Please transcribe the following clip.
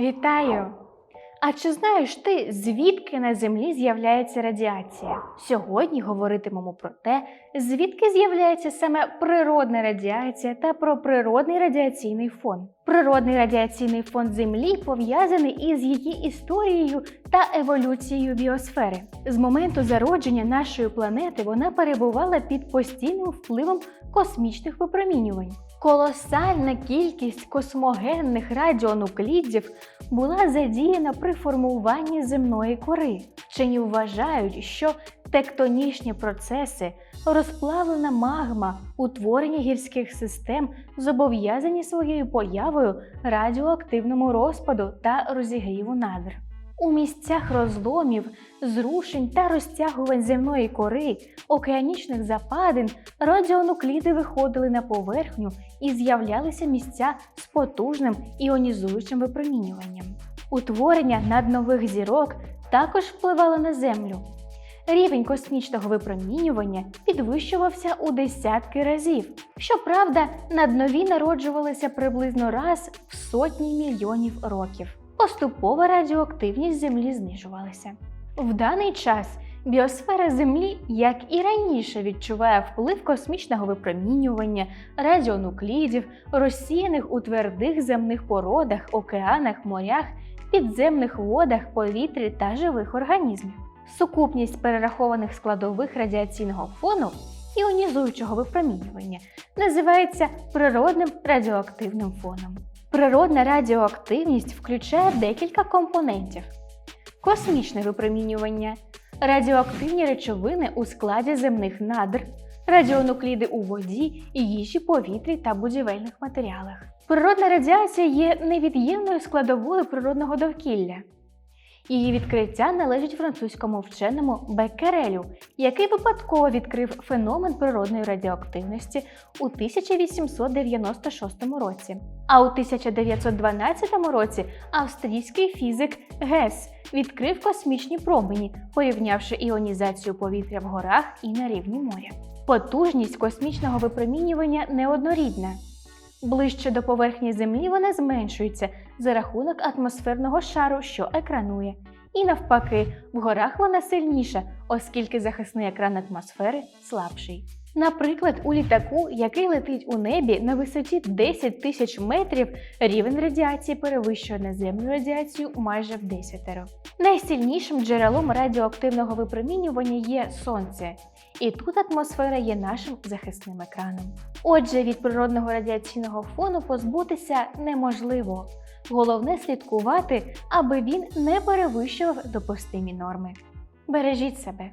Вітаю! А чи знаєш ти, звідки на Землі з'являється радіація? Сьогодні говоритимемо про те, звідки з'являється саме природна радіація та про природний радіаційний фон. Природний радіаційний фон Землі пов'язаний із її історією та еволюцією біосфери. З моменту зародження нашої планети вона перебувала під постійним впливом космічних випромінювань. Колосальна кількість космогенних радіонуклідів була задіяна при формуванні земної кори. Вчені вважають, що тектонічні процеси, розплавлена магма, утворення гірських систем зобов'язані своєю появою радіоактивному розпаду та розігріву надр. У місцях розломів, зрушень та розтягувань земної кори, океанічних западин радіонукліди виходили на поверхню і з'являлися місця з потужним іонізуючим випромінюванням. Утворення наднових зірок також впливало на Землю. Рівень космічного випромінювання підвищувався у десятки разів. Щоправда, наднові народжувалися приблизно раз в сотні мільйонів років. Поступово радіоактивність Землі знижувалася. В даний час біосфера Землі, як і раніше, відчуває вплив космічного випромінювання, радіонуклідів, розсіяних у твердих земних породах, океанах, морях, підземних водах, повітрі та живих організмів. Сукупність перерахованих складових радіаційного фону іонізуючого випромінювання називається природним радіоактивним фоном. Природна радіоактивність включає декілька компонентів: космічне випромінювання, радіоактивні речовини у складі земних надр, радіонукліди у воді, їжі, повітрі та будівельних матеріалах. Природна радіація є невід'ємною складовою природного довкілля. Її відкриття належить французькому вченому Беккерелю, який випадково відкрив феномен природної радіоактивності у 1896 році. А у 1912 році австрійський фізик Гес відкрив космічні промені, порівнявши іонізацію повітря в горах і на рівні моря. Потужність космічного випромінювання неоднорідна. Ближче до поверхні Землі вона зменшується за рахунок атмосферного шару, що екранує. І навпаки, в горах вона сильніша, оскільки захисний екран атмосфери слабший. Наприклад, у літаку, який летить у небі на висоті 10 тисяч метрів, рівень радіації перевищує наземну радіацію майже в десятеро. Найсильнішим джерелом радіоактивного випромінювання є сонце, і тут атмосфера є нашим захисним екраном. Отже, від природного радіаційного фону позбутися неможливо. Головне слідкувати, аби він не перевищував допустимі норми. Бережіть себе.